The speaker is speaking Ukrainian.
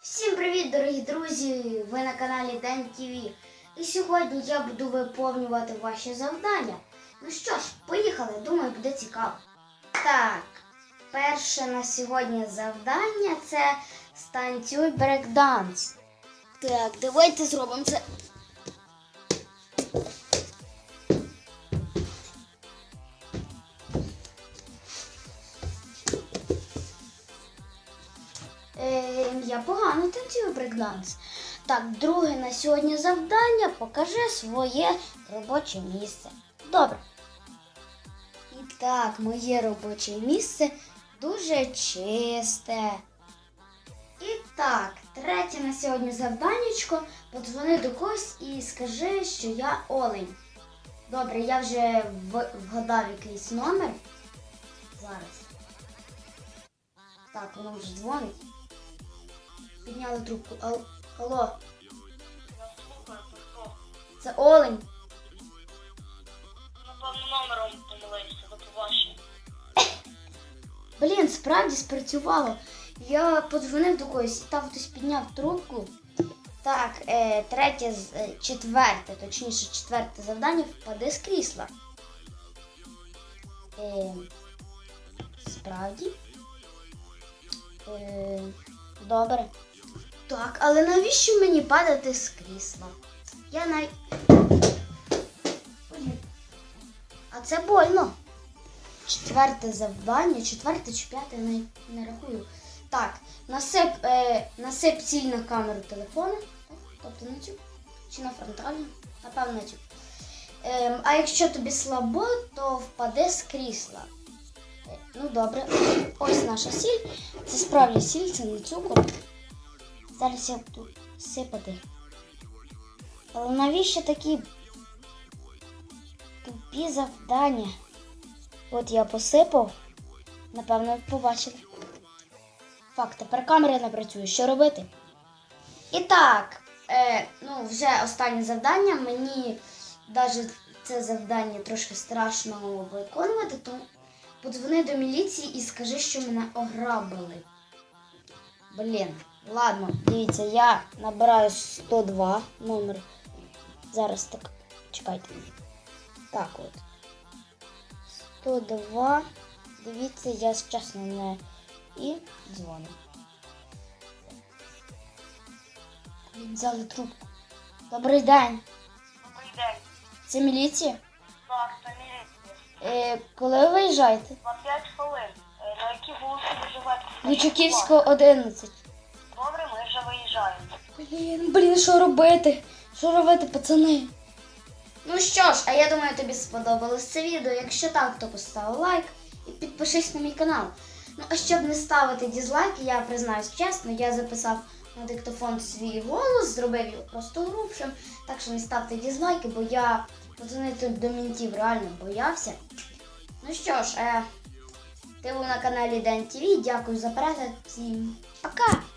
Всім привіт, дорогі друзі! Ви на каналі День. І сьогодні я буду виповнювати ваші завдання. Ну що ж, поїхали, думаю, буде цікаво. Так, перше на сьогодні завдання це станцюй брекданс. Так, давайте зробимо це. Я погано танцюю брейкданс. Так, друге на сьогодні завдання покажи своє робоче місце. Добре. І так, моє робоче місце дуже чисте. І так, третє на сьогодні завданнячко. Подзвони до когось і скажи, що я олень. Добре, я вже вгадав якийсь номер. Зараз. Так, воно вже дзвонить. Підняли трубку. Ал- Алло, це Олень. Напевно, номером помилився, до побачення. Блін, справді спрацювало. Я подзвонив до когось, там хтось підняв трубку. Так, е, третє, е, четверте, точніше, четверте завдання впади з крісла. Е, справді? Е, добре. Так, але навіщо мені падати з крісла? Я навіть. А це больно. Четверте завдання, четверте чи п'яте, я навіть не рахую. Так, насип, е, насип ціль на камеру телефона, тобто на цю, чи на фронтальну, напевно на цю. Ем, а якщо тобі слабо, то впаде з крісла. Е, ну добре, ось наша сіль. Це справді сіль, це не цукор. Зараз я буду сипати. Але навіщо такі тупі завдання? От я посипав. Напевно, побачили. Факт, тепер камера не працює. Що робити? І так, е, ну, вже останнє завдання. Мені навіть це завдання трошки страшно виконувати, тому подзвони до міліції і скажи, що мене ограбили. Блін, ладно, дивіться, я набираю 102 номер. Зараз так. Чекайте. Так от. 102. Дивіться, я чесно не і дзвоню. Взяли трубку. Добрий день. Добрий день. Це міліція? Так, це міліція. Е, коли ви виїжджаєте? На 5 хвилин. Е, На якій вулиці ви живете? Лучаківського 11. Блін, блін, що робити? Що робити, пацани? Ну що ж, а я думаю, тобі сподобалось це відео. Якщо так, то постав лайк і підпишись на мій канал. Ну а щоб не ставити дізлайки, я признаюсь чесно, я записав на диктофон свій голос, зробив його просто грубшим. Так що не ставте дізлайки, бо я подзвонити до мінтів реально боявся. Ну що ж, е, ти був на каналі Ден ТВ. Дякую за перегляд. Всім пока!